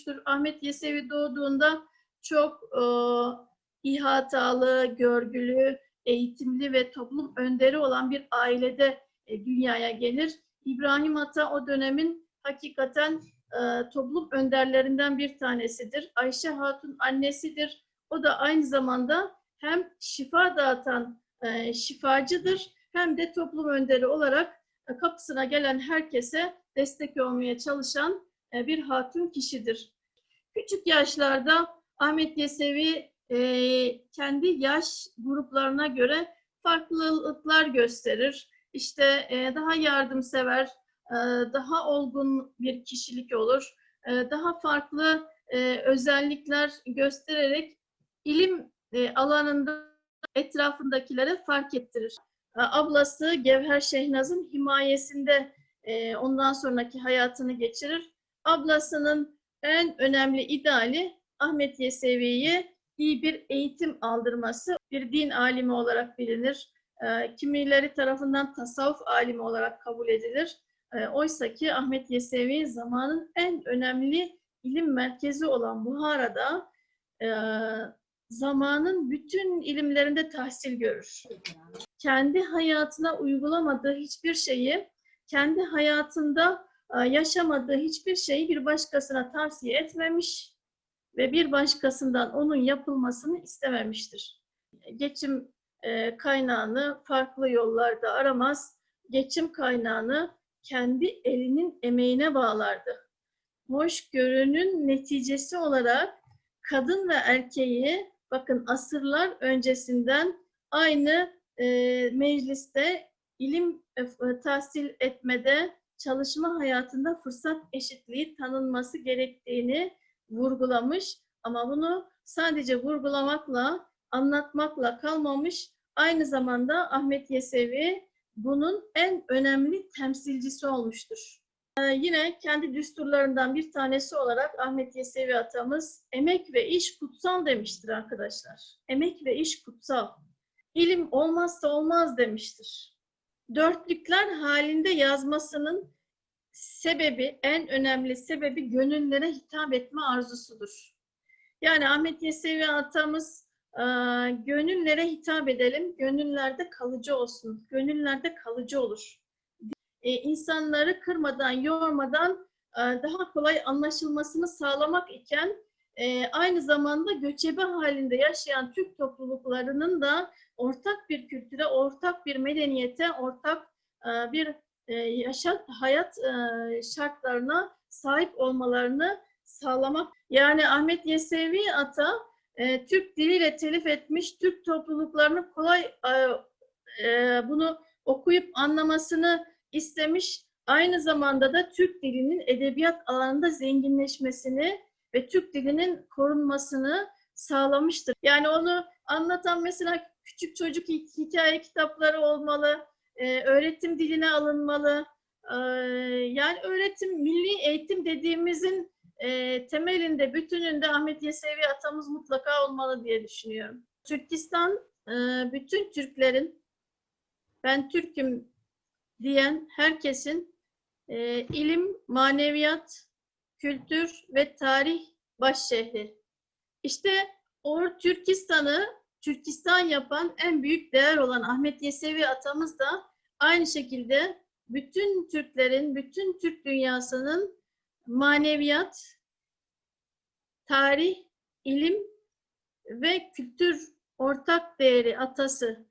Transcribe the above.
olmuştur. Ahmet Yesevi doğduğunda çok e, ihatalı, görgülü, eğitimli ve toplum önderi olan bir ailede e, dünyaya gelir. İbrahim Ata o dönemin hakikaten e, toplum önderlerinden bir tanesidir. Ayşe Hatun annesidir. O da aynı zamanda hem şifa dağıtan e, şifacıdır hem de toplum önderi olarak e, kapısına gelen herkese destek olmaya çalışan bir hatun kişidir. Küçük yaşlarda Ahmet Yesevi e, kendi yaş gruplarına göre farklılıklar gösterir. İşte e, daha yardımsever, e, daha olgun bir kişilik olur. E, daha farklı e, özellikler göstererek ilim e, alanında etrafındakilere fark ettirir. E, Ablası Gevher Şehnaz'ın himayesinde e, ondan sonraki hayatını geçirir. Ablasının en önemli ideali Ahmet Yesevi'ye iyi bir eğitim aldırması. Bir din alimi olarak bilinir. E, kimileri tarafından tasavvuf alimi olarak kabul edilir. E, Oysa ki Ahmet Yesevi zamanın en önemli ilim merkezi olan Buhara'da e, zamanın bütün ilimlerinde tahsil görür. Kendi hayatına uygulamadığı hiçbir şeyi, kendi hayatında yaşamadığı hiçbir şeyi bir başkasına tavsiye etmemiş ve bir başkasından onun yapılmasını istememiştir. Geçim e, kaynağını farklı yollarda aramaz, geçim kaynağını kendi elinin emeğine bağlardı. Hoşgörünün neticesi olarak kadın ve erkeği bakın asırlar öncesinden aynı e, mecliste ilim e, tahsil etmede, çalışma hayatında fırsat eşitliği tanınması gerektiğini vurgulamış. Ama bunu sadece vurgulamakla, anlatmakla kalmamış. Aynı zamanda Ahmet Yesevi bunun en önemli temsilcisi olmuştur. Ee, yine kendi düsturlarından bir tanesi olarak Ahmet Yesevi atamız emek ve iş kutsal demiştir arkadaşlar. Emek ve iş kutsal. İlim olmazsa olmaz demiştir. Dörtlükler halinde yazmasının sebebi, en önemli sebebi gönüllere hitap etme arzusudur. Yani Ahmet Yesevi atamız e, gönüllere hitap edelim, gönüllerde kalıcı olsun, gönüllerde kalıcı olur. E, insanları kırmadan, yormadan e, daha kolay anlaşılmasını sağlamak iken e, aynı zamanda göçebe halinde yaşayan Türk topluluklarının da ortak bir kültüre, ortak bir medeniyete, ortak e, bir e, yaşat hayat e, şartlarına sahip olmalarını sağlamak. Yani Ahmet Yesevi Ata e, Türk diliyle telif etmiş Türk topluluklarının kolay bunu okuyup anlamasını istemiş. Aynı zamanda da Türk dilinin edebiyat alanında zenginleşmesini ve Türk dilinin korunmasını sağlamıştır. Yani onu anlatan mesela küçük çocuk hikaye kitapları olmalı, e, öğretim diline alınmalı. E, yani öğretim, milli eğitim dediğimizin e, temelinde, bütününde Ahmet Yesevi atamız mutlaka olmalı diye düşünüyorum. Türkistan, bütün Türklerin, ben Türk'üm diyen herkesin ilim, maneviyat, kültür ve tarih baş şehri. İşte o Türkistan'ı Türkistan yapan en büyük değer olan Ahmet Yesevi atamız da aynı şekilde bütün Türklerin, bütün Türk dünyasının maneviyat, tarih, ilim ve kültür ortak değeri atası